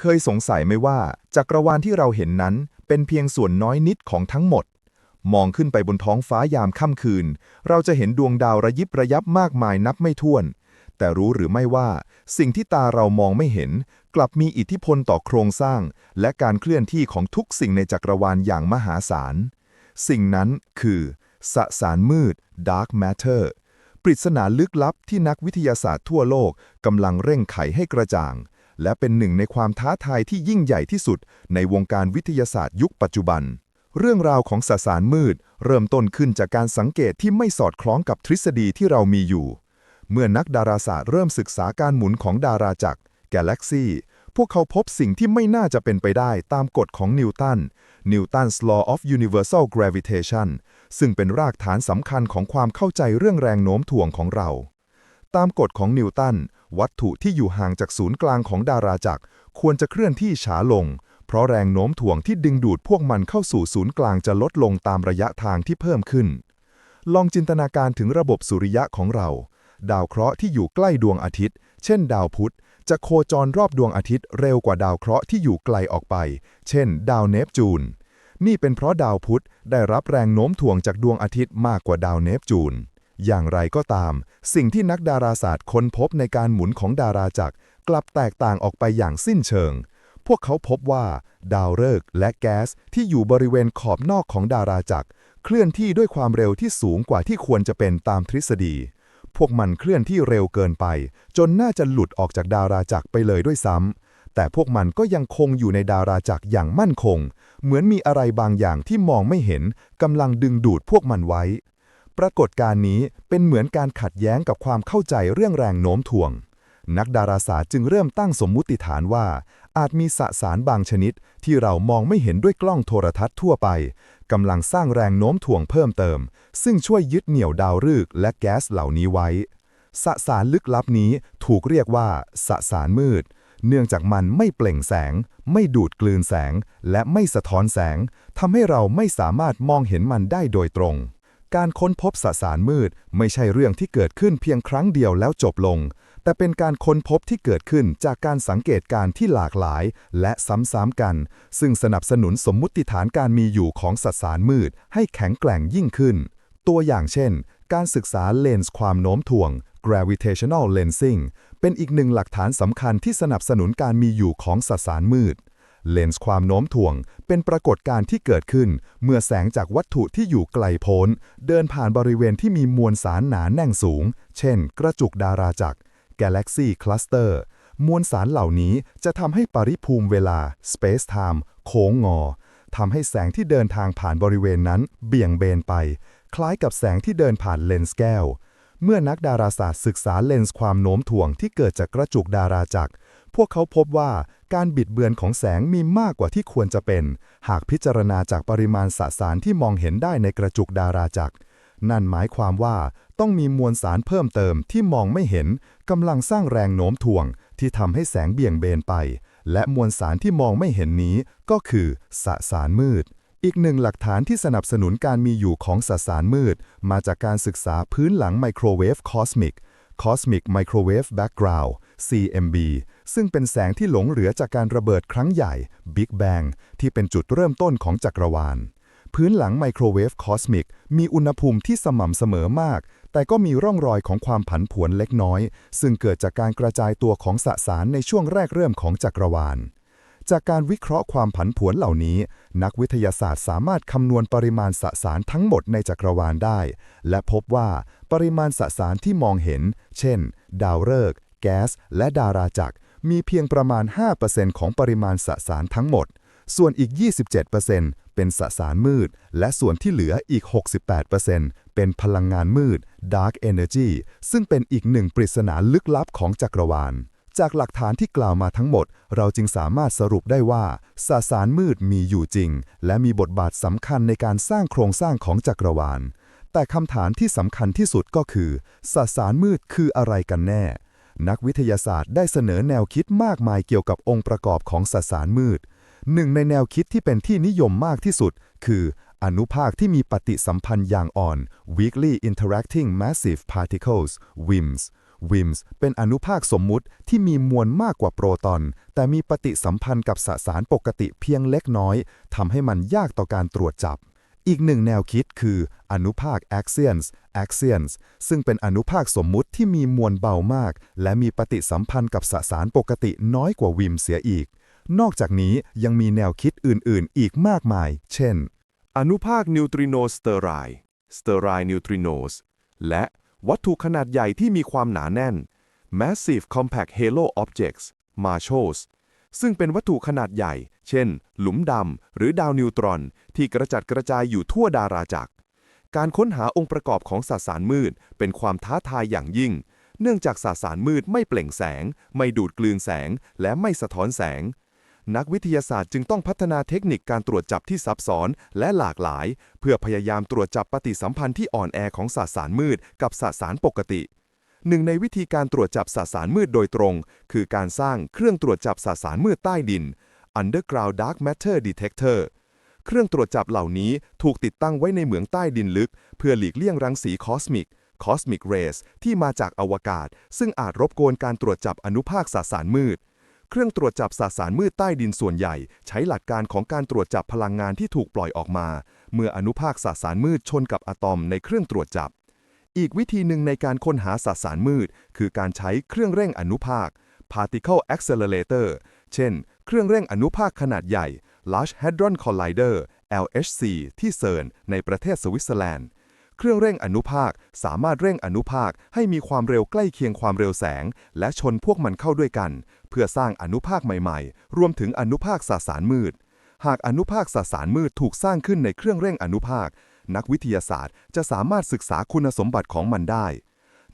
เคยสงสัยไหมว่าจักรวาลที่เราเห็นนั้น เป็นเพียงส่วนน้อยนิดของทั้งหมด มองขึ้นไปบนท้องฟ้ายามค่ำคืน เราจะเห็นดวงดาวระยิบระยับมากมายนับไม่ถ้วน แต่รู้หรือไม่ว่า สิ่งที่ตาเรามองไม่เห็น กลับมีอิทธิพลต่อโครงสร้าง และการเคลื่อนที่ของทุกสิ่งในจักรวาลอย่างมหาศาล สิ่งนั้นคือสสารมืด Dark Matter ปริศนาลึกลับที่นักวิทยาศาสตร์ทั่วโลกกำลังเร่งไขให้กระจ่าง และเป็นหนึ่งในความท้าทายที่ยิ่งใหญ่ที่สุด ในวงการวิทยาศาสตร์ยุคปัจจุบัน เรื่องราวของสสารมืด เริ่มต้นขึ้นจากการสังเกตที่ไม่สอดคล้องกับทฤษฎีที่เรามีอยู่ เมื่อนักดาราศาสตร์เริ่มศึกษาการหมุนของดาราจักรกาแล็กซีพวกเขาพบสิ่งที่ไม่น่าจะเป็นไปได้ตามกฎของนิวตัน Newton's Law of Universal Gravitation ซึ่งเป็นรากฐานสำคัญของความเข้าใจเรื่องแรงโน้มถ่วงของเรา ตามกฎของนิวตัน วัตถุที่อยู่ห่างจากศูนย์กลางของดาราจักร ควรจะเคลื่อนที่ช้าลง เพราะแรงโน้มถ่วงที่ดึงดูดพวกมันเข้าสู่ศูนย์กลางจะลดลงตามระยะทางที่เพิ่มขึ้น ลองจินตนาการถึงระบบสุริยะของเรา ดาวเคราะห์ที่อยู่ใกล้ดวงอาทิตย์ เช่น ดาวพุธ จะโคจรรอบดวงอาทิตย์เร็วกว่าดาวเคราะห์ที่อยู่ไกลออกไป เช่น ดาวเนปจูน นี่เป็นเพราะดาวพุธได้รับแรงโน้มถ่วงจากดวงอาทิตย์มากกว่าดาวเนปจูน อย่างไรก็ตาม สิ่งที่นักดาราศาสตร์ค้นพบในการหมุนของดาราจักรกลับแตกต่างออกไปอย่างสิ้นเชิง พวกเขาพบว่า ดาวฤกษ์และแก๊สที่อยู่บริเวณขอบนอกของดาราจักรเคลื่อนที่ด้วยความเร็วที่สูงกว่าที่ควรจะเป็นตามทฤษฎี พวกมันเคลื่อนที่เร็วเกินไป จนน่าจะหลุดออกจากดาราจักรไปเลยด้วยซ้ำแต่พวกมันก็ยังคงอยู่ในดาราจักรอย่างมั่นคง เหมือนมีอะไรบางอย่างที่มองไม่เห็นกำลังดึงดูดพวกมันไว้ ปรากฏการณ์นี้เป็นเหมือนการขัดแย้งกับความเข้าใจเรื่องแรงโน้มถ่วง นักดาราศาสตร์จึงเริ่มตั้งสมมุติฐานว่า อาจมีสสารบางชนิด ที่เรามองไม่เห็นด้วยกล้องโทรทัศน์ทั่วไปกำลังสร้างแรงโน้มถ่วงเพิ่มเติม ซึ่งช่วยยึดเหนี่ยวดาวฤกษ์และแก๊สเหล่านี้ไว้ สสารลึกลับนี้ถูกเรียกว่าสสารมืด เนื่องจากมันไม่เปล่งแสง ไม่ดูดกลืนแสง และไม่สะท้อนแสงทำให้เราไม่สามารถมองเห็นมันได้โดยตรง การค้นพบสสารมืด ไม่ใช่เรื่องที่เกิดขึ้นเพียงครั้งเดียวแล้วจบลง แต่เป็นการค้นพบที่เกิดขึ้นจากการสังเกตการณ์ที่หลากหลาย และซ้ำๆกัน ซึ่งสนับสนุนสมมุติฐานการมีอยู่ของสสารมืด ให้แข็งแกร่งยิ่งขึ้น ตัวอย่างเช่น การศึกษาเลนส์ความโน้มถ่วง gravitational lensing เป็นอีกหนึ่งหลักฐานสำคัญที่สนับสนุนการมีอยู่ของสสารมืด เลนส์ความโน้มถ่วง เป็นปรากฏการณ์ที่เกิดขึ้น เมื่อแสงจากวัตถุที่อยู่ไกลโพ้น เดินผ่านบริเวณที่มีมวลสารหนาแน่นสูง เช่น กระจุกดาราจักร Galaxy Cluster มวลสารเหล่านี้จะทำให้ปริภูมิเวลา Space Time โค้งงอทำให้แสงที่เดินทางผ่านบริเวณนั้นเบี่ยงเบนไป คล้ายกับแสงที่เดินผ่านเลนส์แก้ว เมื่อนักดาราศาสตร์ศึกษาเลนส์ความโน้มถ่วงที่เกิดจากกระจุกดาราจักร พวกเขาพบว่าการบิดเบือนของแสงมีมากกว่าที่ควรจะเป็น หากพิจารณาจากปริมาณสสารที่มองเห็นได้ในกระจุกดาราจักร นั่นหมายความว่าต้องมีมวลสารเพิ่มเติมที่มองไม่เห็นกำลังสร้างแรงโน้มถ่วง ที่ทำให้แสงเบี่ยงเบนไป และมวลสารที่มองไม่เห็นนี้ก็คือสสารมืดอีกหนึ่งหลักฐานที่สนับสนุนการมีอยู่ของสสารมืด มาจากการศึกษาพื้นหลังไมโครเวฟคอสมิก Cosmic Microwave Background CMB ซึ่งเป็นแสงที่หลงเหลือจากการระเบิดครั้งใหญ่ Big Bang ที่เป็นจุดเริ่มต้นของจักรวาล พื้นหลังไมโครเวฟคอสมิกมีอุณหภูมิที่สม่ำเสมอมาก แต่ก็มีร่องรอยของความผันผวนเล็กน้อย ซึ่งเกิดจากการกระจายตัวของสสารในช่วงแรกเริ่มของจักรวาล จากการวิเคราะห์ความผันผวนเหล่านี้ นักวิทยาศาสตร์สามารถคำนวณปริมาณสสารทั้งหมดในจักรวาลได้ และพบว่าปริมาณสสารที่มองเห็น เช่น ดาวฤกษ์แก๊ส และดาราจักร มีเพียงประมาณ 5%ของปริมาณสสารทั้งหมด ส่วนอีก 27%เป็นสสารมืด และส่วนที่เหลืออีก 68%เป็นพลังงานมืด Dark Energy ซึ่งเป็นอีกหนึ่งปริศนาลึกลับของจักรวาล จากหลักฐานที่กล่าวมาทั้งหมด เราจึงสามารถสรุปได้ว่าสสารมืดมีอยู่จริง และมีบทบาทสำคัญในการสร้างโครงสร้างของจักรวาล แต่คำถามที่สำคัญที่สุดก็คือสสารมืดคืออะไรกันแน่ นักวิทยาศาสตร์ได้เสนอแนวคิดมากมายเกี่ยวกับองค์ประกอบของสสารมืด หนึ่งในแนวคิดที่เป็นที่นิยมมากที่สุด คืออนุภาคที่มีปฏิสัมพันธ์อย่างอ่อน weakly interacting massive particles WIMPs วิมส์เป็นอนุภาคสมมุติที่มีมวลมากกว่าโปรตอน แต่มีปฏิสัมพันธ์กับสสารปกติเพียงเล็กน้อยทำให้มันยากต่อการตรวจจับ อีกหนึ่งแนวคิดคืออนุภาค axions axions ซึ่งเป็นอนุภาคสมมุติที่มีมวลเบามาก และมีปฏิสัมพันธ์กับสสารปกติน้อยกว่าวิมเสียอีก นอกจากนี้ยังมีแนวคิดอื่นๆ อีกมากมาย เช่น อนุภาคนิวตริโนสเตอไรสเตอไรนิวตริโนสและวัตถุขนาดใหญ่ที่มีความหนาแน่น Massive Compact Halo Objects MARSHALS ซึ่งเป็นวัตถุขนาดใหญ่ เช่น หลุมดำหรือดาวนิวตรอน ที่กระจัดกระจายอยู่ทั่วดาราจักร การค้นหาองค์ประกอบของสสารมืด เป็นความท้าทายอย่างยิ่ง เนื่องจากสสารมืดไม่เปล่งแสง ไม่ดูดกลืนแสง และไม่สะท้อนแสง นักวิทยาศาสตร์จึงต้องพัฒนาเทคนิคการตรวจจับที่ซับซ้อนและหลากหลาย เพื่อพยายามตรวจจับปฏิสัมพันธ์ที่อ่อนแอของสสารมืดกับสสารปกติ หนึ่งในวิธีการตรวจจับสสารมืดโดยตรง คือการสร้างเครื่องตรวจจับสสารมืดใต้ดิน Underground Dark Matter Detector เครื่องตรวจจับเหล่านี้ถูกติดตั้งไว้ในเหมืองใต้ดินลึก เพื่อหลีกเลี่ยงรังสีคอสมิก Cosmic Rays ที่มาจากอวกาศ ซึ่งอาจรบกวนการตรวจจับอนุภาคสสารมืด เครื่องตรวจจับสสารมืดใต้ดินส่วนใหญ่ ใช้หลักการของการตรวจจับพลังงานที่ถูกปล่อยออกมา เมื่ออนุภาคสสารมืดชนกับอะตอมในเครื่องตรวจจับ อีกวิธีหนึ่งในการค้นหาสสารมืด คือการใช้เครื่องเร่งอนุภาค Particle Accelerator เช่น เครื่องเร่งอนุภาคขนาดใหญ่ Large Hadron Collider LHC ที่เซิร์นในประเทศสวิตเซอร์แลนด์ เครื่องเร่งอนุภาคสามารถเร่งอนุภาคให้มีความเร็วใกล้เคียงความเร็วแสง และชนพวกมันเข้าด้วยกัน เพื่อสร้างอนุภาคใหม่ๆ รวมถึงอนุภาคสสารมืด หากอนุภาคสสารมืดถูกสร้างขึ้นในเครื่องเร่งอนุภาค นักวิทยาศาสตร์จะสามารถศึกษาคุณสมบัติของมันได้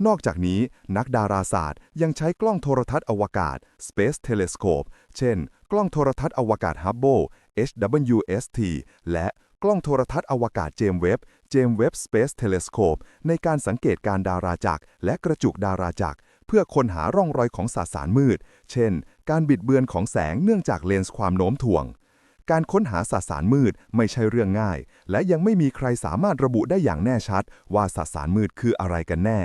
นอกจากนี้นักดาราศาสตร์ยังใช้กล้องโทรทัศน์อวกาศ Space Telescope เช่น กล้องโทรทัศน์อวกาศ Hubble HWST และกล้องโทรทัศน์อวกาศเจมเว็บเจมส์เว็บ Space Telescope ในการสังเกตการดาราจักรและกระจุกดาราจักรเพื่อค้นหาร่องรอยของสสารมืด เช่น การบิดเบือนของแสงเนื่องจากเลนส์ความโน้มถ่วง การค้นหาสสารมืดไม่ใช่เรื่องง่าย และยังไม่มีใครสามารถระบุได้อย่างแน่ชัด ว่าสสารมืดคืออะไรกันแน่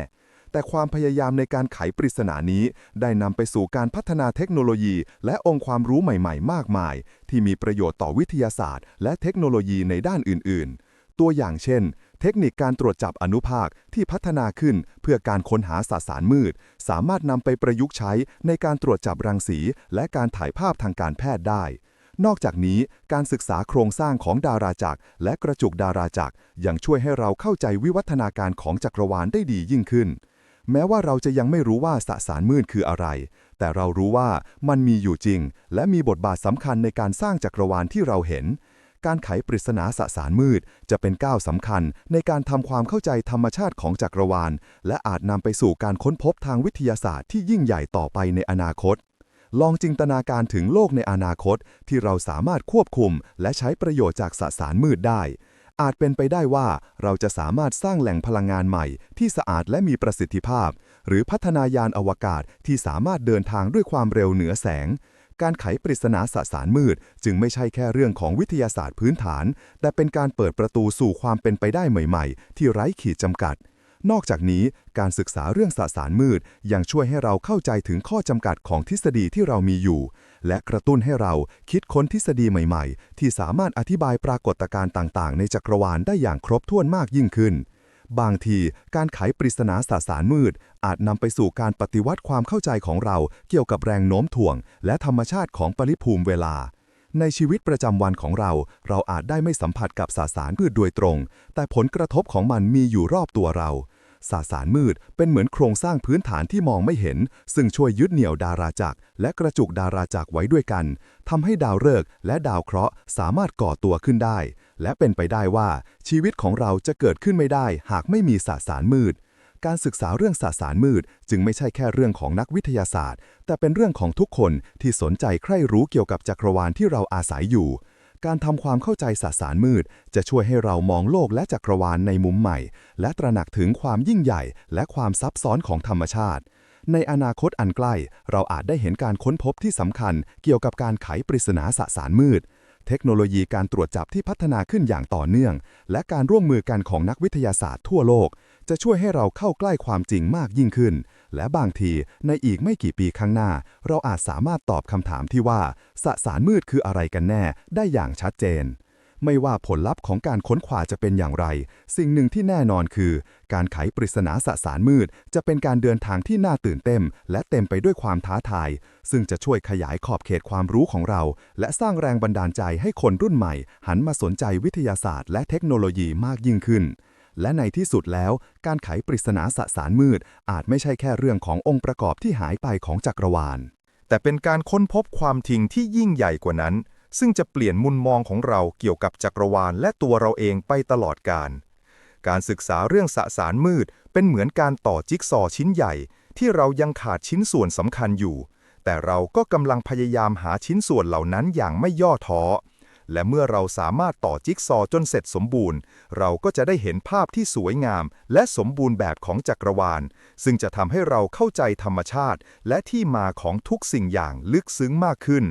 แต่ความพยายามในการไขปริศนานี้ ได้นำไปสู่การพัฒนาเทคโนโลยี และองค์ความรู้ใหม่ ๆ มากมาย ที่มีประโยชน์ต่อวิทยาศาสตร์ และเทคโนโลยีในด้านอื่น ๆ ตัวอย่างเช่นเทคนิคการตรวจจับอนุภาคที่พัฒนาขึ้นเพื่อการค้นหาสสารมืด สามารถนำไปประยุกต์ใช้ในการตรวจจับรังสี และการถ่ายภาพทางการแพทย์ได้ นอกจากนี้การศึกษาโครงสร้างของดาราจักรและกระจุกดาราจักรยังช่วยให้เราเข้าใจวิวัฒนาการของจักรวาลได้ดียิ่งขึ้น แม้ว่าเราจะยังไม่รู้ว่าสสารมืดคืออะไร แต่เรารู้ว่ามันมีอยู่จริง และมีบทบาทสำคัญในการสร้างจักรวาลที่เราเห็น การไขปริศนาสสารมืดจะเป็นก้าวสำคัญในการทำความเข้าใจธรรมชาติของจักรวาล และอาจนำไปสู่การค้นพบทางวิทยาศาสตร์ที่ยิ่งใหญ่ต่อไปในอนาคต ลองจินตนาการถึงโลกในอนาคตที่เราสามารถควบคุม และใช้ประโยชน์จากสสารมืดได้ อาจเป็นไปได้ว่าเราจะสามารถสร้างแหล่งพลังงานใหม่ ที่สะอาดและมีประสิทธิภาพ หรือพัฒนายานอวกาศที่สามารถเดินทางด้วยความเร็วเหนือแสง การไขปริศนาสสารมืด จึงไม่ใช่แค่เรื่องของวิทยาศาสตร์พื้นฐาน แต่เป็นการเปิดประตูสู่ความเป็นไปได้ใหม่ ๆ ที่ไร้ขีดจำกัด นอกจากนี้การศึกษาเรื่องสสารมืด ยังช่วยให้เราเข้าใจถึงข้อจำกัดของทฤษฎีที่เรามีอยู่ และกระตุ้นให้เราคิดค้นทฤษฎีใหม่ๆ ที่สามารถอธิบายปรากฏการณ์ต่างๆ ในจักรวาลได้อย่างครบถ้วนมากยิ่งขึ้น บางทีการไขปริศนาสสารมืด อาจนำไปสู่การปฏิวัติความเข้าใจของเราเกี่ยวกับแรงโน้มถ่วง และธรรมชาติของปริภูมิเวลาในชีวิตประจำวันของเรา เราอาจได้ไม่สัมผัสกับสสารมืดโดยตรง แต่ผลกระทบของมันมีอยู่รอบตัวเรา สสารมืดเป็นเหมือนโครงสร้างพื้นฐานที่มองไม่เห็น ซึ่งช่วยยึดเหนี่ยวดาราจักรและกระจุกดาราจักรไว้ด้วยกันทำให้ดาวฤกษ์และดาวเคราะห์สามารถก่อตัวขึ้นได้ และเป็นไปได้ว่าชีวิตของเราจะเกิดขึ้นไม่ได้ หากไม่มีสสารมืดการศึกษาเรื่องสสารมืด จึงไม่ใช่แค่เรื่องของนักวิทยาศาสตร์ แต่เป็นเรื่องของทุกคนที่สนใจใคร่รู้เกี่ยวกับจักรวาลที่เราอาศัยอยู่ การทำความเข้าใจสสารมืด จะช่วยให้เรามองโลกและจักรวาลในมุมใหม่ และตระหนักถึงความยิ่งใหญ่ และความซับซ้อนของธรรมชาติ ในอนาคตอันใกล้ เราอาจได้เห็นการค้นพบที่สำคัญ เกี่ยวกับการไขปริศนาสสารมืด เทคโนโลยีการตรวจจับที่พัฒนาขึ้นอย่างต่อเนื่อง และการร่วมมือกันของนักวิทยาศาสตร์ทั่วโลก จะช่วยให้เราเข้าใกล้ความจริงมากยิ่งขึ้น และบางทีในอีกไม่กี่ปีข้างหน้า เราอาจสามารถตอบคำถามที่ว่าสสารมืดคืออะไรกันแน่ได้อย่างชัดเจน ไม่ว่าผลลัพธ์ของการค้นคว้าจะเป็นอย่างไร สิ่งหนึ่งที่แน่นอนคือ การไขปริศนาสสารมืด จะเป็นการเดินทางที่น่าตื่นเต้นและเต็มไปด้วยความท้าทาย ซึ่งจะช่วยขยายขอบเขตความรู้ของเรา และสร้างแรงบันดาลใจให้คนรุ่นใหม่ หันมาสนใจวิทยาศาสตร์ และเทคโนโลยีมากยิ่งขึ้น และในที่สุดแล้ว การไขปริศนาสสารมืด อาจไม่ใช่แค่เรื่องขององค์ประกอบที่หายไปของจักรวาล แต่เป็นการค้นพบความจริงที่ยิ่งใหญ่กว่านั้น ซึ่งจะเปลี่ยนมุมมองของเราเกี่ยวกับจักรวาลและตัวเราเองไปตลอดกาลการศึกษาเรื่องสสารมืด เป็นเหมือนการต่อจิ๊กซอชิ้นใหญ่ ที่เรายังขาดชิ้นส่วนสำคัญอยู่ แต่เราก็กำลังพยายามหาชิ้นส่วนเหล่านั้นอย่างไม่ย่อท้อ และเมื่อเราสามารถต่อจิ๊กซอจนเสร็จสมบูรณ์ เราก็จะได้เห็นภาพที่สวยงาม และสมบูรณ์แบบของจักรวาล ซึ่งจะทำให้เราเข้าใจธรรมชาติ และที่มาของทุกสิ่งอย่างลึกซึ้งมากขึ้น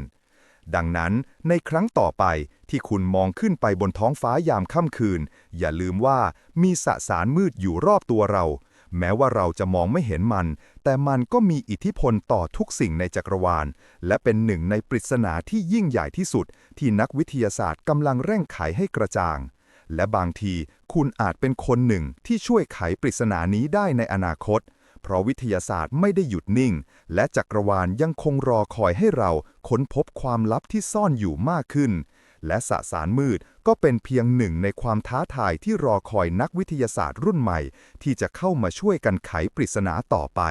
ดังนั้นในครั้งต่อไปที่คุณมองขึ้นไปบนท้องฟ้ายามค่ำคืน อย่าลืมว่ามีสสารมืดอยู่รอบตัวเรา แม้ว่าเราจะมองไม่เห็นมัน แต่มันก็มีอิทธิพลต่อทุกสิ่งในจักรวาล และเป็นหนึ่งในปริศนาที่ยิ่งใหญ่ที่สุด ที่นักวิทยาศาสตร์กำลังเร่งไขให้กระจ่าง และบางทีคุณอาจเป็นคนหนึ่งที่ช่วยไขปริศนานี้ได้ในอนาคต เพราะวิทยาศาสตร์ไม่ได้หยุดนิ่ง และจักรวาลยังคงรอคอยให้เราค้นพบความลับที่ซ่อนอยู่มากขึ้น และสสารมืดก็เป็นเพียงหนึ่งในความท้าทายที่รอคอยนักวิทยาศาสตร์รุ่นใหม่ ที่จะเข้ามาช่วยกันไขปริศนาต่อไป